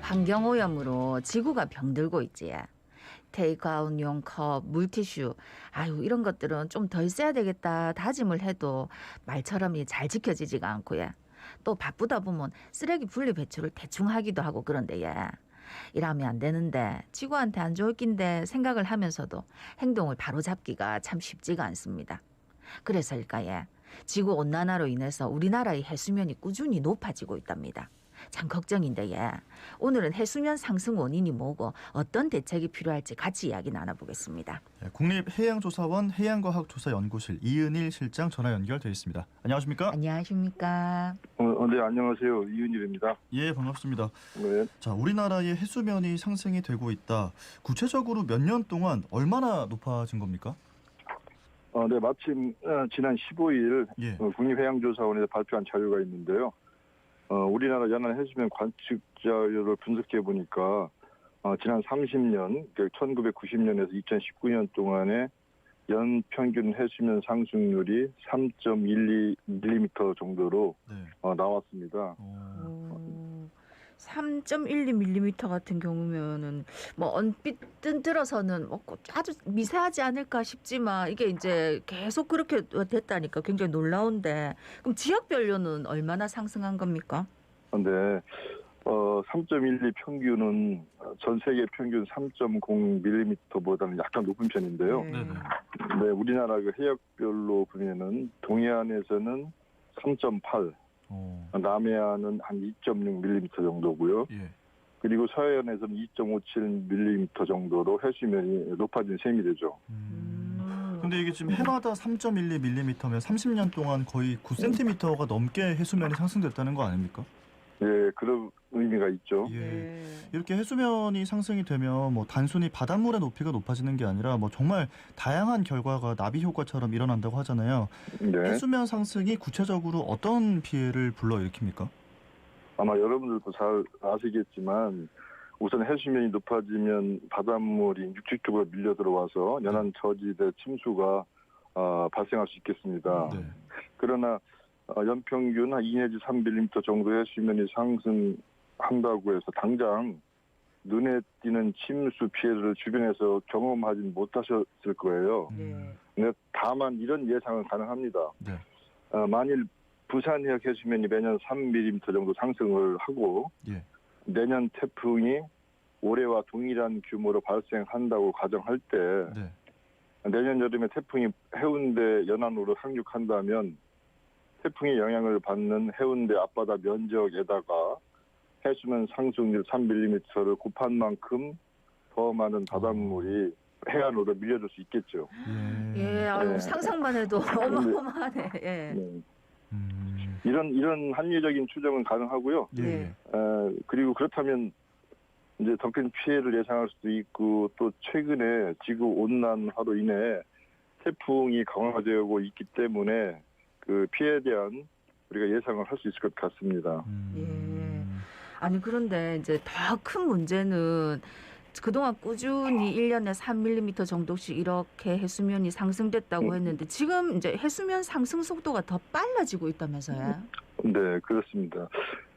환경오염으로 지구가 병들고 있지. 테이크아웃용 컵, 물티슈, 아유 이런 것들은 좀 덜 써야 되겠다 다짐을 해도 말처럼 이잘 지켜지지가 않고요. 또 바쁘다 보면 쓰레기 분리 배출을 대충 하기도 하고 그런데 예. 이러면 안 되는데 지구한테 안 좋을 낀데 생각을 하면서도 행동을 바로 잡기가 참 쉽지가 않습니다. 그래서일까요? 지구 온난화로 인해서 우리나라의 해수면이 꾸준히 높아지고 있답니다. 참 걱정인데 예. 오늘은 해수면 상승 원인이 뭐고 어떤 대책이 필요할지 같이 이야기 나눠보겠습니다. 네, 국립해양조사원 해양과학조사연구실 이은일 실장 전화 연결돼 있습니다. 안녕하십니까? 안녕하십니까? 어, 어, 네, 안녕하세요. 이윤일입니다. 예, 반갑습니다. 네. 자, 우리나라의 해수면이 상승이 되고 있다. 구체적으로 몇 년 동안 얼마나 높아진 겁니까? 어, 네, 마침 어, 지난 15일 예. 어, 국립해양조사원에서 발표한 자료가 있는데요. 어, 우리나라 연안 해수면 관측 자료를 분석해 보니까 어, 지난 30년, 1990년에서 2019년 동안에 연 평균 해수면 상승률이 3.12mm 정도로 네. 어, 나왔습니다. 어, 3.12mm 같은 경우면은 뭐 언뜻 들어서는 뭐 아주 미세하지 않을까 싶지만 이게 이제 계속 그렇게 됐다니까 굉장히 놀라운데 그럼 지역별로는 얼마나 상승한 겁니까? 근데 어, 3.12 평균은 전 세계 평균 3.0mm보다는 약간 높은 편인데요. 네. 네, 우리나라 그 해역별로 보면은 동해안에서는 3.8, 어, 남해안은 한 2.6mm 정도고요. 예. 그리고 서해안에서는 2.57mm 정도로 해수면이 높아진 셈이 되죠. 음. 음. 근데 이게 지금 해마다 3.12mm면 30년 동안 거의 9cm가 넘게 해수면이 상승됐다는 거 아닙니까? 예, 그런 의미가 있죠. 예. 네. 이렇게 해수면이 상승이 되면 뭐 단순히 바닷물의 높이가 높아지는 게 아니라 뭐 정말 다양한 결과가 나비 효과처럼 일어난다고 하잖아요. 네. 해수면 상승이 구체적으로 어떤 피해를 불러일으킵니까? 아마 여러분들도 잘 아시겠지만 우선 해수면이 높아지면 바닷물이 육지 쪽으로 밀려 들어와서 연안 저지대 침수가 어, 발생할 수 있겠습니다. 네. 그러나 어, 연평균 한 2 내지 3mm 정도 해수면이 상승한다고 해서 당장 눈에 띄는 침수 피해를 주변에서 경험하진 못하셨을 거예요. 음, 근데 다만 이런 예상은 가능합니다. 네. 어, 만일 부산 해역 해수면이 매년 3mm 정도 상승을 하고 예. 내년 태풍이 올해와 동일한 규모로 발생한다고 가정할 때 네. 내년 여름에 태풍이 해운대 연안으로 상륙한다면 태풍의 영향을 받는 해운대 앞바다 면적에다가 해수면 상승률 3mm를 곱한 만큼 더 많은 바닷물이 해안으로 밀려들 수 있겠죠. 예. 예, 아유, 네. 상상만 해도 어마어마하네. 예. 네. 음, 이런 이런 합리적인 추정은 가능하고요. 예. 네. 어, 그리고 그렇다면 이제 더 큰 피해를 예상할 수도 있고 또 최근에 지구 온난화로 인해 태풍이 강화되고 있기 때문에 그 피해에 대한 우리가 예상을 할 수 있을 것 같습니다. 음, 아니 그런데 이제 더 큰 문제는 그동안 꾸준히 1년에 3mm 정도씩 이렇게 해수면이 상승됐다고 음. 했는데 지금 이제 해수면 상승 속도가 더 빨라지고 있다면서요? 네, 그렇습니다.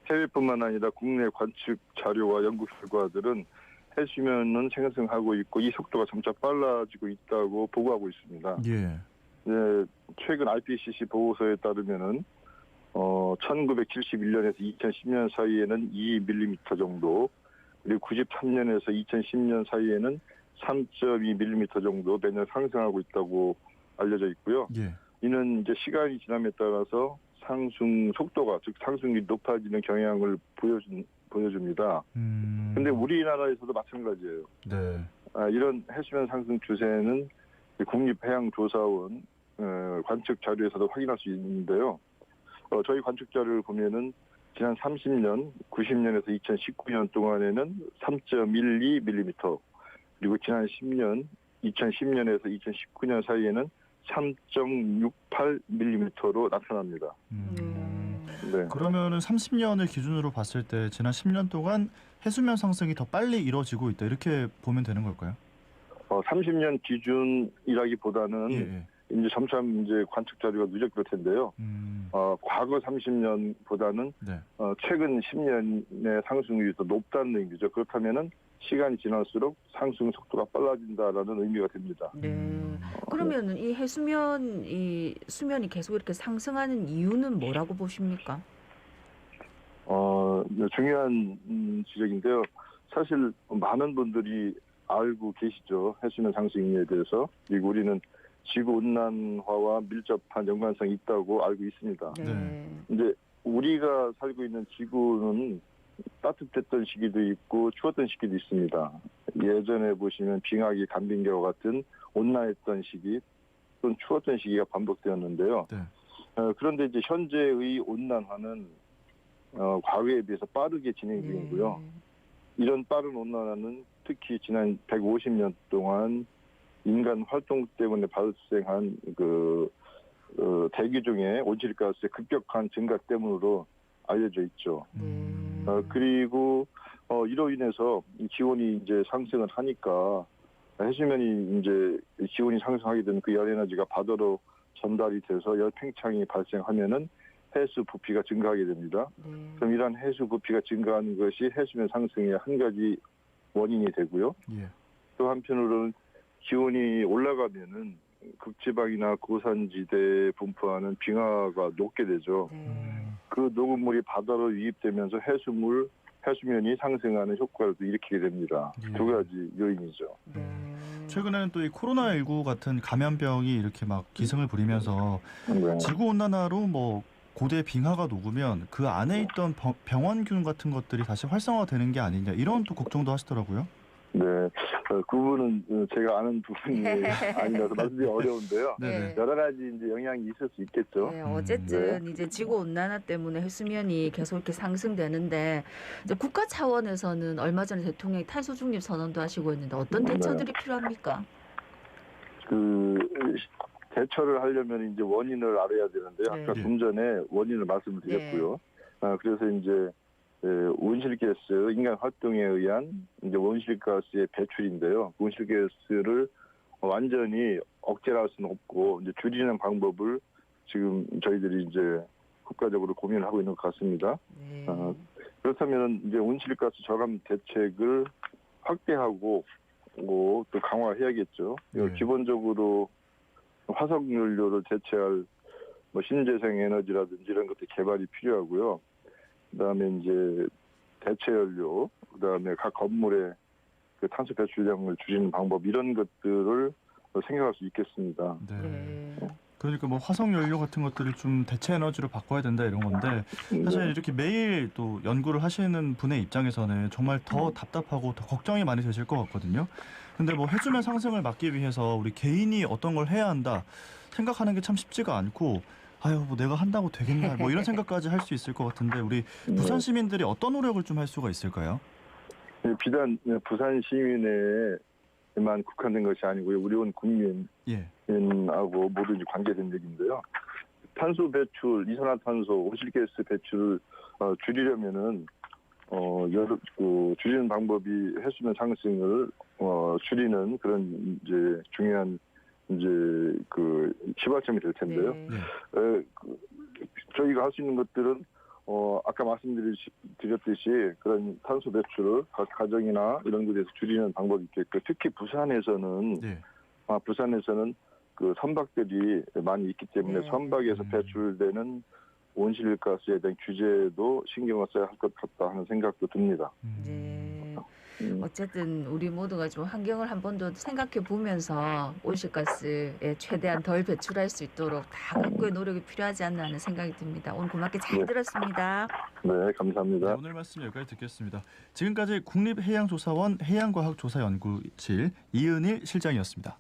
해외뿐만 아니라 국내 관측 자료와 연구 결과들은 해수면은 상승하고 있고 이 속도가 점차 빨라지고 있다고 보고하고 있습니다. 예. 네, 최근 IPCC 보고서에 따르면은 어 1971년에서 2010년 사이에는 2mm 정도 그리고 93년에서 2010년 사이에는 3.2mm 정도 매년 상승하고 있다고 알려져 있고요. 예. 이는 이제 시간이 지남에 따라서 상승 속도가 즉 상승률이 높아지는 경향을 보여준 보여줍니다. 음. 근데 우리나라에서도 마찬가지예요. 네. 아, 이런 해수면 상승 추세는 국립해양조사원 어, 관측 자료에서도 확인할 수 있는데요. 어, 저희 관측 자료를 보면은 지난 30년, 90년에서 2019년 동안에는 3.12mm 그리고 지난 10년, 2010년에서 2019년 사이에는 3.68mm로 나타납니다. 음. 네. 그러면은 30년을 기준으로 봤을 때 지난 10년 동안 해수면 상승이 더 빨리 이루어지고 있다 이렇게 보면 되는 걸까요? 어, 30년 기준이라기보다는 예, 예. 이제 점점 이제 관측 자료가 누적될 텐데요. 음, 어, 과거 30년보다는 네. 어, 최근 10년의 상승률이 더 높다는 얘기죠. 그렇다면은 시간이 지날수록 상승 속도가 빨라진다라는 의미가 됩니다. 네. 음. 그러면은 이 해수면 이 수면이 계속 이렇게 상승하는 이유는 뭐라고 보십니까? 어, 중요한 음, 지적인데요. 사실 많은 분들이 알고 계시죠. 해수면 상승에 대해서. 그리고 우리는 지구 온난화와 밀접한 연관성이 있다고 알고 있습니다. 네. 이제 우리가 살고 있는 지구는 따뜻했던 시기도 있고 추웠던 시기도 있습니다. 예전에 보시면 빙하기 간빙계와 같은 온난했던 시기 또는 추웠던 시기가 반복되었는데요. 네. 어, 그런데 이제 현재의 온난화는 어, 과거에 비해서 빠르게 진행 중이고요. 네. 이런 빠른 온난화는 특히 지난 150년 동안 인간 활동 때문에 발생한 그 어, 대기 중에 온실가스의 급격한 증가 때문으로 알려져 있죠. 음. 어, 그리고 어, 이로 인해서 이 기온이 이제 상승을 하니까 해수면이 이제 기온이 상승하게 되면 그 열에너지가 바다로 전달이 돼서 열 팽창이 발생하면은 해수 부피가 증가하게 됩니다. 네. 그럼 이러한 해수 부피가 증가하는 것이 해수면 상승의 한 가지 원인이 되고요. 예. 또 한편으로는 기온이 올라가면은 극지방이나 고산지대에 분포하는 빙하가 녹게 되죠. 네. 음. 그 녹음물이 바다로 유입되면서 해수물, 해수면이 상승하는 효과를 또 일으키게 됩니다. 예. 두 가지 요인이죠. 네. 최근에는 또 이 코로나19 같은 감염병이 이렇게 막 기승을 부리면서 네. 지구 온난화로 뭐 고대 빙하가 녹으면 그 안에 있던 병- 병원균 같은 것들이 다시 활성화되는 게 아니냐 이런 또 걱정도 하시더라고요. 네. 어, 그 부분은 어, 제가 아는 부분이 아니라서 말씀드리기 어려운데요. 네네. 여러 가지 이제 영향이 있을 수 있겠죠. 네, 음, 어쨌든 이제 지구 온난화 때문에 해수면이 계속 이렇게 상승되는데 이제 국가 차원에서는 얼마 전에 대통령이 탈소 중립 선언도 하시고 있는데 어떤 네. 대처들이 필요합니까? 그 대처를 하려면 이제 원인을 알아야 되는데 네. 아까 네. 좀 전에 원인을 말씀을 드렸고요. 아, 그래서 이제 에, 온실가스 인간 활동에 의한 이제 온실가스의 배출인데요. 그 온실가스를 완전히 억제할 수는 없고 이제 줄이는 방법을 지금 저희들이 이제 국가적으로 고민을 하고 있는 것 같습니다. 네. 아, 그렇다면 이제 온실가스 저감 대책을 확대하고 뭐, 또 강화해야겠죠. 네. 기본적으로 화석 연료를 대체할 뭐 신재생 에너지라든지 이런 것들 개발이 필요하고요. 그다음에 이제 대체 연료, 그다음에 각 건물의 그 탄소 배출량을 줄이는 방법 이런 것들을 생각할 수 있겠습니다. 네. 네. 그러니까 뭐 화석 연료 같은 것들을 좀 대체 에너지로 바꿔야 된다 이런 건데 사실 네. 이렇게 매일 또 연구를 하시는 분의 입장에서는 정말 더 음. 답답하고 더 걱정이 많이 되실 것 같거든요. 근데 뭐 해수면 상승을 막기 위해서 우리 개인이 어떤 걸 해야 한다 생각하는 게 참 쉽지가 않고 아유 뭐 내가 한다고 되겠나 뭐 이런 생각까지 할 수 있을 것 같은데 우리 네. 부산 시민들이 어떤 노력을 좀 할 수가 있을까요? 네, 비단 부산 시민에만 국한된 것이 아니고요. 우리 온 국민 예. 하고 모두 이제 관계된 얘기인데요. 탄소 배출, 이산화탄소, 온실가스 배출을 어, 줄이려면은 어, 여러 그 줄이는 방법이 해수면 상승을 어, 줄이는 그런 이제 중요한 이제 그 시발점이 될 텐데요. 네. 네. 에, 그, 저희가 할 수 있는 것들은 어, 아까 말씀드렸듯이 그런 탄소 배출을 각 가정이나 이런 것에서 줄이는 방법이 있겠고 특히 부산에서는 네. 아, 부산에서는 그 선박들이 많이 있기 때문에 네. 선박에서 음. 배출되는 온실가스에 대한 규제도 신경을 써야 할 것 같다 하는 생각도 듭니다. 음. 네. 음, 어쨌든 우리 모두가 좀 환경을 한 번 더 생각해 보면서 온실가스에 최대한 덜 배출할 수 있도록 다 각고의 노력이 필요하지 않나 하는 생각이 듭니다. 오늘 고맙게 잘 네. 들었습니다. 네, 네, 감사합니다. 오늘 말씀 여기까지 듣겠습니다. 지금까지 국립해양조사원 해양과학조사연구실 이은일 실장이었습니다.